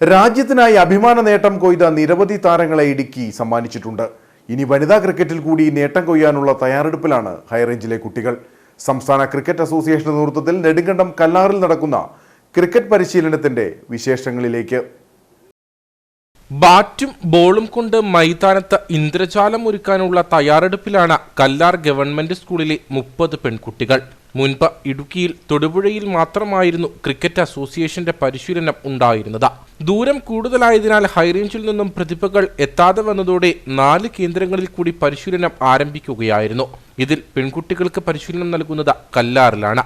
രാജ്യത്തിനായി അഭിമാന നേട്ടം കൊയ്ത നിരവധി താരങ്ങളെ ഇടുക്കി സമ്മാനിച്ചിട്ടുണ്ട്. ഇനി വനിതാ ക്രിക്കറ്റിൽ കൂടി നേട്ടം കൊയ്യാനുള്ള തയ്യാറെടുപ്പിലാണ് ഹൈറേഞ്ചിലെ കുട്ടികൾ. സംസ്ഥാന ക്രിക്കറ്റ് അസോസിയേഷന്റെ നേതൃത്വത്തിൽ നെടുങ്കണ്ടം കല്ലാറിൽ നടക്കുന്ന ക്രിക്കറ്റ് പരിശീലനത്തിന്റെ വിശേഷങ്ങളിലേക്ക്. ബാറ്റും ബോളും കൊണ്ട് മൈതാനത്ത് ഇന്ദ്രജാലം ഒരുക്കാനുള്ള തയ്യാറെടുപ്പിലാണ് കല്ലാർ ഗവൺമെന്റ് സ്കൂളിലെ മുപ്പത് പെൺകുട്ടികൾ. മുൻപ് ഇടുക്കിയിൽ തൊടുപുഴയിൽ മാത്രമായിരുന്നു ക്രിക്കറ്റ് അസോസിയേഷന്റെ പരിശീലനം ഉണ്ടായിരുന്നത്. ദൂരം കൂടുതലായതിനാൽ ഹൈറേഞ്ചിൽ നിന്നും പ്രതിഭകൾ എത്താതെ വന്നതോടെ നാല് കേന്ദ്രങ്ങളിൽ കൂടി പരിശീലനം ആരംഭിക്കുകയായിരുന്നു. ഇതിൽ പെൺകുട്ടികൾക്ക് പരിശീലനം നൽകുന്നത് കല്ലാറിലാണ്.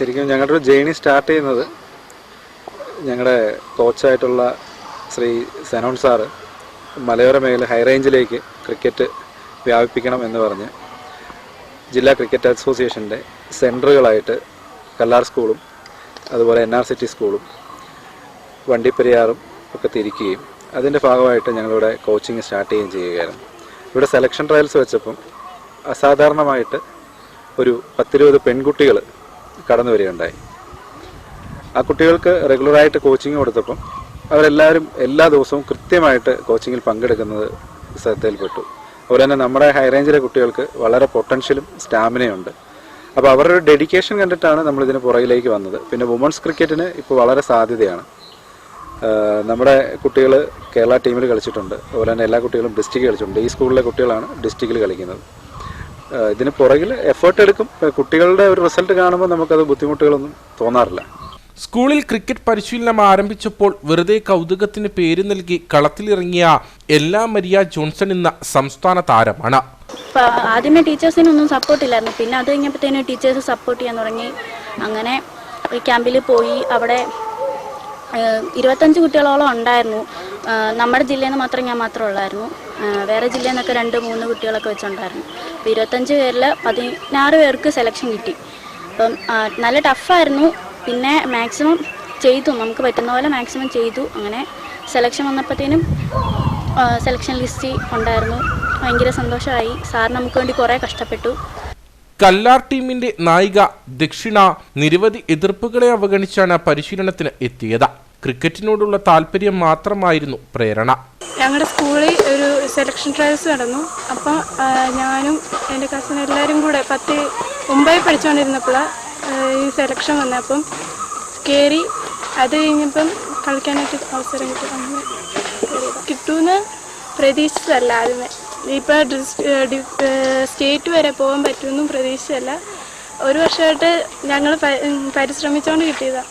ശരിക്കും ഞങ്ങളുടെ ഒരു ജേണി സ്റ്റാർട്ട് ചെയ്യുന്നത് ഞങ്ങളുടെ കോച്ചായിട്ടുള്ള ശ്രീ സനോൺ സാറ് മലയോര മേഖല ഹൈറേഞ്ചിലേക്ക് ക്രിക്കറ്റ് വ്യാപിപ്പിക്കണം എന്ന് പറഞ്ഞ് ജില്ലാ ക്രിക്കറ്റ് അസോസിയേഷന്റെ സെന്ററുകളായിട്ട് കല്ലാർ സ്കൂളും അതുപോലെ എൻ ആർ സിറ്റി സ്കൂളും വണ്ടിപ്പെരിയാറും ഒക്കെ തിരിക്കുകയും അതിന്റെ ഭാഗമായിട്ട് ഞങ്ങളിവിടെ കോച്ചിങ് സ്റ്റാർട്ട് ചെയ്യുകയും ചെയ്യുകയായിരുന്നു. ഇവിടെ സെലക്ഷൻ ട്രയൽസ് വെച്ചപ്പം അസാധാരണമായിട്ട് ഒരു പത്തിരുപത് പെൺകുട്ടികൾ കടന്നു വരികയുണ്ടായി. ആ കുട്ടികൾക്ക് റെഗുലറായിട്ട് കോച്ചിങ് കൊടുത്തപ്പം അവരെല്ലാവരും എല്ലാ ദിവസവും കൃത്യമായിട്ട് കോച്ചിങ്ങിൽ പങ്കെടുക്കുന്നത് ശ്രദ്ധയിൽപ്പെട്ടു. അതുപോലെ തന്നെ നമ്മുടെ ഹൈ റേഞ്ചിലെ കുട്ടികൾക്ക് വളരെ പൊട്ടൻഷ്യലും സ്റ്റാമിനയുണ്ട് അപ്പോൾ അവരുടെ ഒരു ഡെഡിക്കേഷൻ കണ്ടിട്ടാണ് നമ്മൾ ഇതിന് പുറകിലേക്ക് വന്നത്. പിന്നെ വുമൺസ് ക്രിക്കറ്റിന് ഇപ്പോൾ വളരെ സാധ്യതയാണ്. നമ്മുടെ കുട്ടികൾ കേരള ടീമിൽ കളിച്ചിട്ടുണ്ട്. അതുപോലെ തന്നെ എല്ലാ കുട്ടികളും ഡിസ്ട്രിക്ട് കളിച്ചിട്ടുണ്ട്. ഈ സ്കൂളിലെ കുട്ടികളാണ് ഡിസ്ട്രിക്റ്റിൽ കളിക്കുന്നത്. ഇതിന് പുറകിൽ എഫേർട്ട് എടുക്കും. കുട്ടികളുടെ ഒരു റിസൾട്ട് കാണുമ്പോൾ നമുക്കത് ബുദ്ധിമുട്ടുകളൊന്നും തോന്നാറില്ല. സ്കൂളിൽ ക്രിക്കറ്റ് പരിശീലനം ആരംഭിച്ചപ്പോൾ വെറുതെ കൗതുകത്തിന് പേര് നൽകി കളത്തിലിറങ്ങിയ എല്ലാ മരിയ ജോൺസൺ എന്ന സംസ്ഥാന താരമാണ്. ആദ്യമേ ടീച്ചേഴ്സിനൊന്നും സപ്പോർട്ട് ഇല്ലായിരുന്നു. പിന്നെ അത് കഴിഞ്ഞപ്പോഴത്തേനും ടീച്ചേഴ്സ് സപ്പോർട്ട് ചെയ്യാൻ തുടങ്ങി. അങ്ങനെ ക്യാമ്പിൽ പോയി. അവിടെ ഇരുപത്തഞ്ച് കുട്ടികളോളം ഉണ്ടായിരുന്നു. നമ്മുടെ ജില്ലയിൽ നിന്ന് മാത്രം ഞാൻ മാത്രമേ ഉള്ളായിരുന്നു. വേറെ ജില്ലയിൽ നിന്നൊക്കെ രണ്ട് മൂന്ന് കുട്ടികളൊക്കെ വെച്ചുണ്ടായിരുന്നു. അപ്പോൾ ഇരുപത്തഞ്ച് പേരിൽ പതിനാറ് പേർക്ക് സെലക്ഷൻ കിട്ടി. അപ്പം നല്ല ടഫായിരുന്നു പിന്നെ മാക്സിമം ചെയ്തു. നമുക്ക് പറ്റുന്ന പോലെ മാക്സിമം ചെയ്തു. അങ്ങനെ സെലക്ഷൻ വന്നപ്പോഴത്തേനും സെലക്ഷൻ ലിസ്റ്റ് ഉണ്ടായിരുന്നു. ഭയങ്കര സന്തോഷമായി. സാർ നമുക്ക് വേണ്ടി കുറേ കഷ്ടപ്പെട്ടു. കല്ലാർ ടീമിന്റെ നായിക ദക്ഷിണ നിരവധി എതിർപ്പുകളെ അവഗണിച്ചാണ് പരിശീലനത്തിന് എത്തിയത്. ക്രിക്കറ്റിനോടുള്ള താല്പര്യം മാത്രമായിരുന്നു പ്രേരണ. ഞങ്ങളുടെ സ്കൂളിൽ ഒരു സെലക്ഷൻ ട്രയൽസ് നടന്നു. അപ്പം ഞാനും എന്റെ കസിൻ എല്ലാവരും കൂടെ പത്ത് മുംബൈ പഠിച്ചുകൊണ്ടിരുന്നപ്പോഴാണ് ഈ സെലക്ഷൻ വന്നപ്പം കയറി അത് കഴിഞ്ഞപ്പം കളിക്കാനായിട്ട് അവസരം കിട്ടും. കിട്ടുമെന്ന് പ്രതീക്ഷിച്ചതല്ല ആദ്യമേ. ഇപ്പോൾ സ്റ്റേറ്റ് വരെ പോകാൻ പറ്റുമെന്നും പ്രതീക്ഷിച്ചതല്ല. ഒരു വർഷമായിട്ട് ഞങ്ങൾ പരിശ്രമിച്ചുകൊണ്ട് കിട്ടിയതാണ്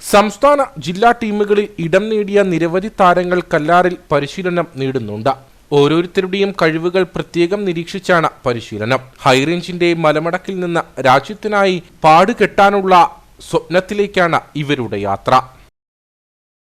സംസ്ഥാന ജില്ലാ ടീമുകളിൽ ഇടം നേടിയ നിരവധി താരങ്ങൾ കല്ലാറിൽ പരിശീലനം നേടുന്നുണ്ട്. ഓരോരുത്തരുടെയും കഴിവുകൾ പ്രത്യേകം നിരീക്ഷിച്ചാണ് പരിശീലനം. ഹൈറേഞ്ചിന്റെ മലമടക്കിൽ നിന്ന് രാജ്യത്തിനായി പാടുകെട്ടാനുള്ള സ്വപ്നത്തിലേക്കാണ് ഇവരുടെ യാത്ര.